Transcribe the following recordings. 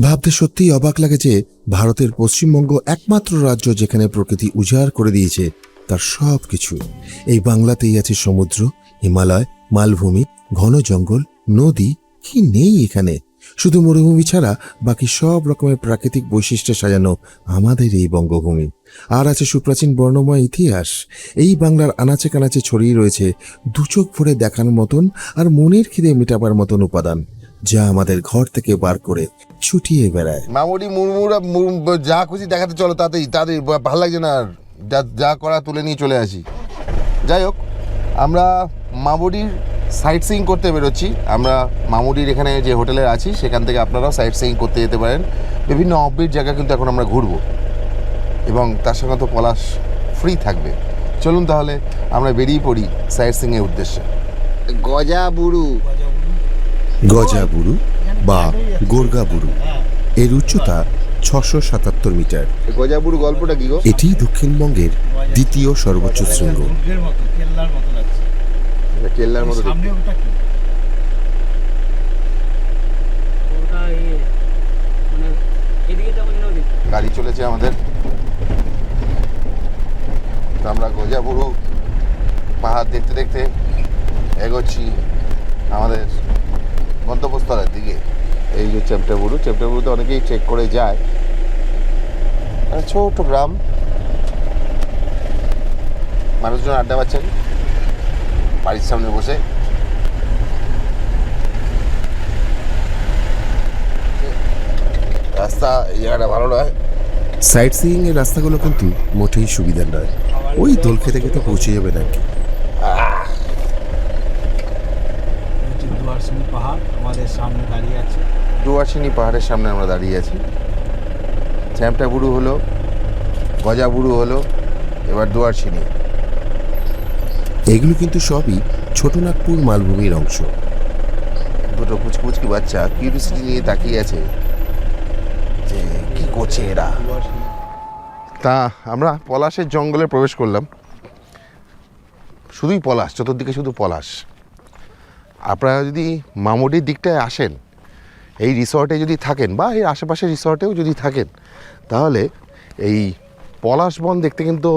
ভাবতে সত্যিই অবাক লাগে যে ভারতের পশ্চিমবঙ্গ একমাত্র রাজ্য যেখানে প্রকৃতি উজাড় করে দিয়েছে তার সব কিছু এই বাংলাতেই আছে সমুদ্র, হিমালয়, মালভূমি, ঘন জঙ্গল, নদী, কি নেই এখানে? শুধু মরুভূমি ছাড়া বাকি সব রকমের প্রাকৃতিক বৈশিষ্ট্যে সাজানো আমাদের এই বঙ্গভূমি। আর আছে সুপ্রাচীন বর্ণময় ইতিহাস। এই বাংলার আনাচে কানাচে ছড়িয়ে রয়েছে দুচোখ ভরে দেখানোর মতন আর মনের খিদে মেটাবার মতন উপাদান। যা আমাদের ঘর থেকে বার করে ছুটিয়ে বেড়ায়। মামুরি মুরমুরা মুর- যা খুশি দেখাতে চলো তাতেই তাদের ভালো লাগছে না আর। যা যা করা তুলে নিয়ে চলে আসি। যাই হোক আমরা মামুরির সাইট সিইং করতে বেরোচ্ছি। আমরা মামুরির এখানে যে হোটেলে আছি সেখান থেকে আপনারাও সাইট সিইং করতে যেতে পারেন। বিভিন্ন অফবিট জায়গা কিন্তু এখন আমরা ঘুরবো। এবং তার সঙ্গে তো পলাশ ফ্রি থাকবে। চলুন তাহলে আমরা বেরিয়ে পড়ি সাইট সিইংয়ের উদ্দেশ্যে। গজা বুড়ু। গজাবুরু বা গোর্গাবুরু। এর উচ্চতা ছশো সাতাত্তর মিটার। গজা বুড়ু গল্পটা কি গো? এটি দক্ষিণবঙ্গের দ্বিতীয় সর্বোচ্চ শৃঙ্গ। কেল্লার মতো মানে গাড়ি চলেছে আমাদের। তো আমরা গোজাবুরু পাহাড় দেখতে দেখতে এগোচ্ছি আমাদের গন্তব্যস্থলের দিকে। এই যে চেমটাবুরু চেমটাবুরুতে অনেকেই চেক করে যায়। একটা ছোট গ্রাম। মানুষজন আড্ডা পাচ্ছেন। বাড়ির সামনে বসে। রাস্তা জায়গাটা ভালো নয়। সাইট সিইং এর রাস্তাগুলো কিন্তু মোটেই সুবিধা নয়। ওই দোল খেতে খেতে পৌঁছে যাবে নাকি হচ্ছে পাহাড় আমাদের সামনে দাঁড়িয়ে আছে। ডুয়ারসিনি পাহাড়ের সামনে আমরা দাঁড়িয়ে আছি। চ্যাম্পটা বুড়ু হলো, গজা বুড়ু হলো, এবার ডুয়ারসিনি এগুলো কিন্তু সবই ছোটনাগপুর মালভূমির অংশ। দুটো কুচকুচকি বাচ্চা কিউরিয়াসিটি নিয়ে তাকিয়ে আছে যে কি করছে এরা। তা আমরা পলাশের জঙ্গলে প্রবেশ করলাম। শুধুই পলাশ, চতুর্দিকে শুধু পলাশ। আপনারা যদি মামুডির দিকটায় আসেন, এই রিসর্টে যদি থাকেন বা এর আশেপাশের রিসর্টেও যদি থাকেন, তাহলে এই পলাশ বন দেখতে কিন্তু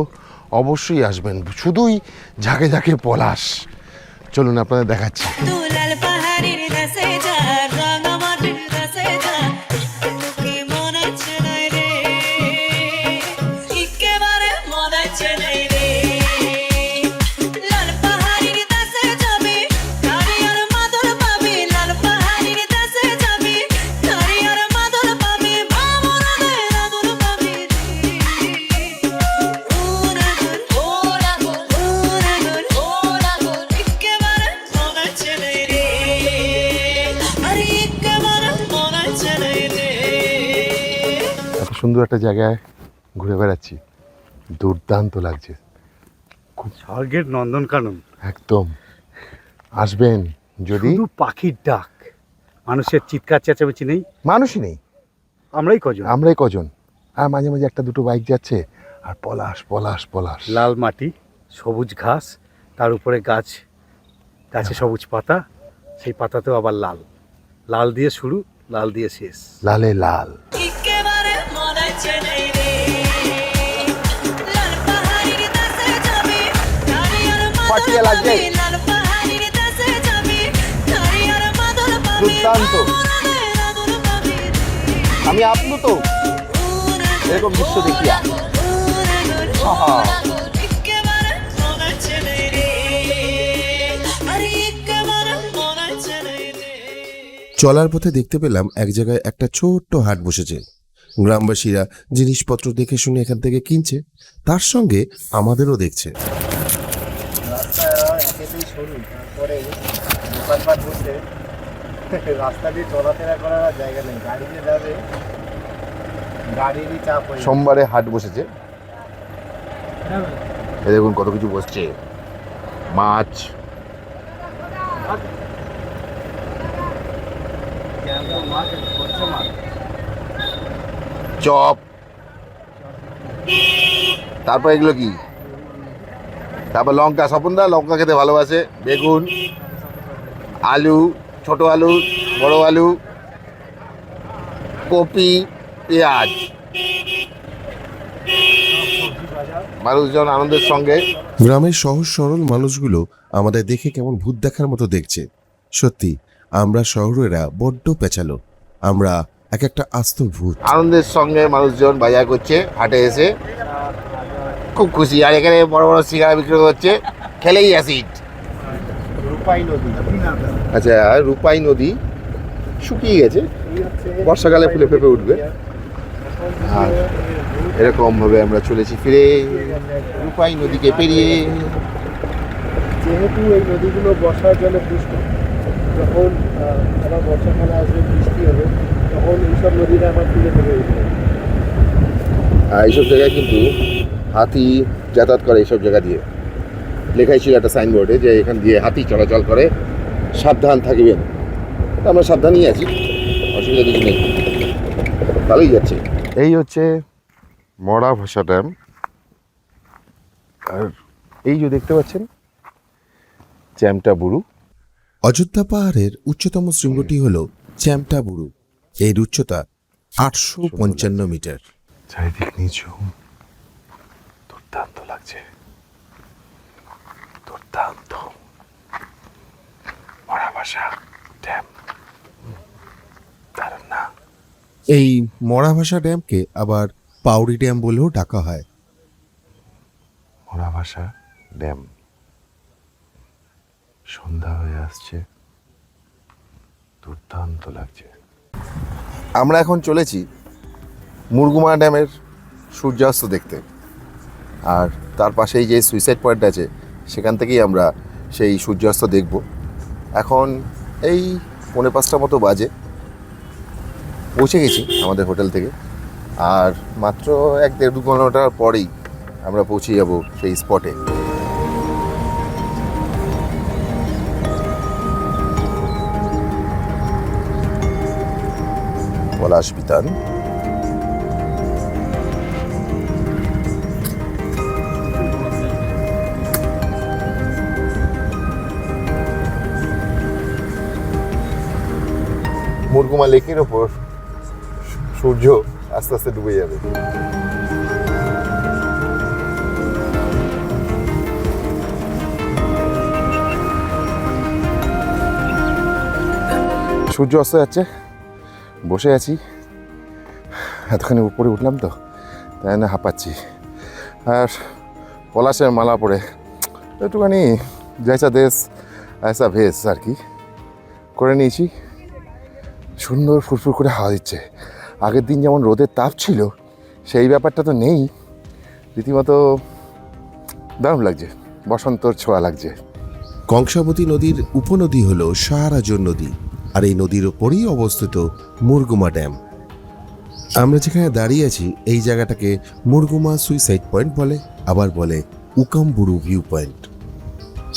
অবশ্যই আসবেন। শুধুই ঝাঁকে ঝাঁকে পলাশ। চলুন আপনাদের দেখাচ্ছি। সুন্দর একটা জায়গায় ঘুরে বেড়াচ্ছি। দুর্দান্ত লাগছে। খুব স্বর্গের নন্দনকানন। একদম। আসবেন যদি। শুধু পাখির ডাক। মানুষের চিৎকার চেঁচামেচি নেই। মানুষই নেই। আমরাই কজন? আমরাই কজন। আর মাঝে মাঝে একটা দুটো বাইক যাচ্ছে। আর পলাশ পলাশ পলাশ। লাল মাটি সবুজ ঘাস তার উপরে গাছ গাছে সবুজ পাতা সেই পাতাতেও আবার লাল। লাল দিয়ে শুরু লাল দিয়ে শেষ। লালে লাল। নাই রে আরে একেবারে মনে আছে নাই রে চলার পথে দেখতে পেলাম এক জায়গায় একটা ছোট্ট হাট বসেছে। গ্রামবাসীরা জিনিসপত্র দেখে শুনে এখান থেকে কিনছে, তার সঙ্গে আমাদেরও দেখছে। সরু তারপরে দোকানপাট বসে রাস্তা দিয়ে চলাফেরা করার জায়গা নেই। গাড়ি যে যাবে, গাড়িরই চাপ হয়ে সোমবারে হাট বসেছে। এ দেখুন কত কিছু বসছে। মাছ। চপ। তারপর এগুলো কি? তারপর লঙ্কা স্বপনদা লঙ্কা খেতে ভালোবাসে। বেগুন আলু ছোট আলু বড় আলু কপি পেঁয়াজ। মানুষজন আনন্দের সঙ্গে। গ্রামের সহজ সরল মানুষগুলো আমাদের দেখে কেমন ভূত দেখার মতো দেখছে। সত্যি আমরা শহরেরা বড্ড পেঁচালো। আমরা এক একটা আস্ত ভূত। আনন্দের সঙ্গে মানুষজন বাজার করছে হাটে এসে। খুব খুশি। আর এখানে বড় বড় সিগারা বিক্রি হচ্ছে। খেলেই অ্যাসিড রূপাই নদী আচ্ছা রূপাই নদী শুকিয়ে গেছে। বর্ষাকালে ফুলে ফেপে উঠবে। আর এরকম ভাবে আমরা চলেছি ফিরে। রূপাই নদীকে পেরিয়ে। যেহেতু এই নদীগুলো বর্ষার জলে পুষ্ট যখন আবার বর্ষাকালে আসবে বৃষ্টি হবে তখন এইসব নদীরা আবার তুলে ফেলে উঠবে। আর এইসব জায়গায় কিন্তু হাতি যাতায়াত করে এইসব জায়গা দিয়ে। লেখাই ছিল একটা সাইনবোর্ডে যে এখান দিয়ে হাতি চলাচল করে। সাবধান থাকবেন। আমরা সাবধানই আছি। অসুবিধা কিছু নেই। ভালোই যাচ্ছে। এই হচ্ছে মরা ভাষা ড্যাম। আর এই যে দেখতে পাচ্ছেন চ্যামটা বুড়ু অযোধ্যা পাহাড়ের উচ্চতম শৃঙ্গটি হল চ্যামটা বুরু। এর উচ্চতা আটশো পঞ্চান্ন মিটার। চারিদিক দুর্দান্ত লাগছে দুর্দান্ত মরা ভাষা ড্যাম দারুণ না এই মরাভাষা ড্যামকে আবার পাউরি ড্যাম বলেও ডাকা হয়। মরা ভাষা ড্যাম। সন্ধ্যা হয়ে আসছে। দুর্দান্ত লাগছে। আমরা এখন চলেছি মুরগুমা ড্যামের সূর্যাস্ত দেখতে। আর তার পাশেই যে সুইসাইড পয়েন্ট আছে, সেখান থেকেই আমরা সেই সূর্যাস্ত দেখব। এখন এই পৌনে পাঁচটা মতো বাজে। পৌঁছে গেছি আমাদের হোটেল থেকে। আর মাত্র এক দেড় দু ঘণ্টার পরেই আমরা পৌঁছে যাব সেই স্পটে পলাশ বিতান। মুরগুমা লেকের ওপর সূর্য আস্তে আস্তে ডুবে যাবে। সূর্য অস্ত যাচ্ছে, বসে আছি। এতখানি উপরে উঠলাম তো, তাই না হাঁপাচ্ছি। আর পলাশের মালা পরে একটুখানি জয়সা দেশ আয়সা ভেস আর কি করে নিয়েছি। সুন্দর ফুরফুর করে হাওয়া দিচ্ছে। আগের দিন যেমন রোদের তাপ ছিল, সেই ব্যাপারটা তো নেই। রীতিমতো দারুণ লাগছে, বসন্তর ছোঁয়া লাগছে। কংসাবতী নদীর উপনদী হল সাহারাজন নদী, আর এই নদীর ওপরেই অবস্থিত মুরগুমা ড্যাম। আমরা যেখানে দাঁড়িয়ে আছি, এই জায়গাটাকে মুরগুমা সুইসাইড পয়েন্ট বলে, আবার বলে উকামবুরু ভিউ পয়েন্ট।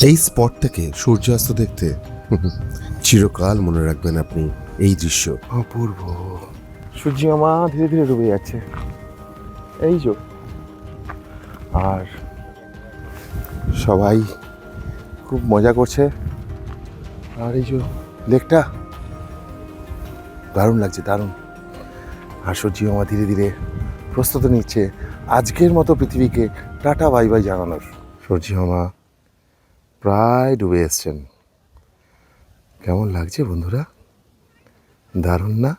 এই স্পট থেকে সূর্যাস্ত দেখতে চিরকাল মনে রাখবেন আপনি। এই দৃশ্য। অপূর্ব। সূর্য মামা ধীরে ধীরে ডুবে যাচ্ছে। এই যো। আর সবাই খুব মজা করছে। আর এই যে লেকটা। দারুণ লাগছে, দারুণ। আর সূর্য মামা ধীরে ধীরে প্রস্তুত নিচ্ছে আজকের মতো পৃথিবীকে টাটা, বাই বাই জানানোর। সূর্য মামা প্রায় ডুবে এসছেন। কেমন লাগছে বন্ধুরা? দারুণ না।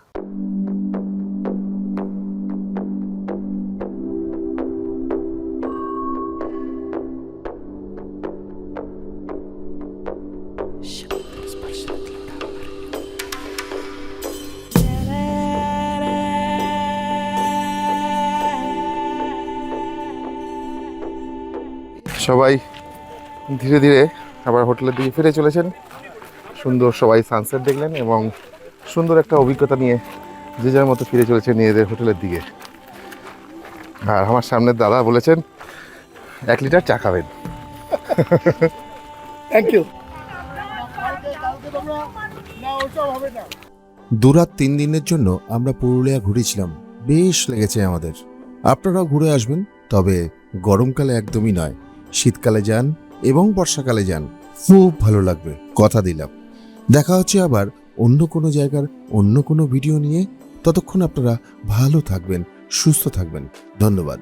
সবাই ধীরে ধীরে আবার হোটেলের দিকে ফিরে চলেছেন। সুন্দর সবাই সানসেট দেখলেন এবং সুন্দর একটা অভিজ্ঞতা নিয়ে যে যার মতো ফিরে চলেছে নিজেদের হোটেলের দিকে। আর আমার সামনের দাদা বলেছেন এক লিটার চা খাবেন। থ্যাংক ইউ দুরাত তিন দিনের জন্য আমরা পুরুলিয়া ঘুরেছিলাম। বেশ লেগেছে আমাদের। আপনারাও ঘুরে আসবেন তবে গরমকালে একদমই নয়। শীতকালে যান এবং বর্ষাকালে যান। খুব ভালো লাগবে কথা দিলাম। দেখা হচ্ছে আবার অন্য কোনো জায়গার অন্য কোনো ভিডিও নিয়ে ততক্ষণ আপনারা ভালো থাকবেন সুস্থ থাকবেন। ধন্যবাদ।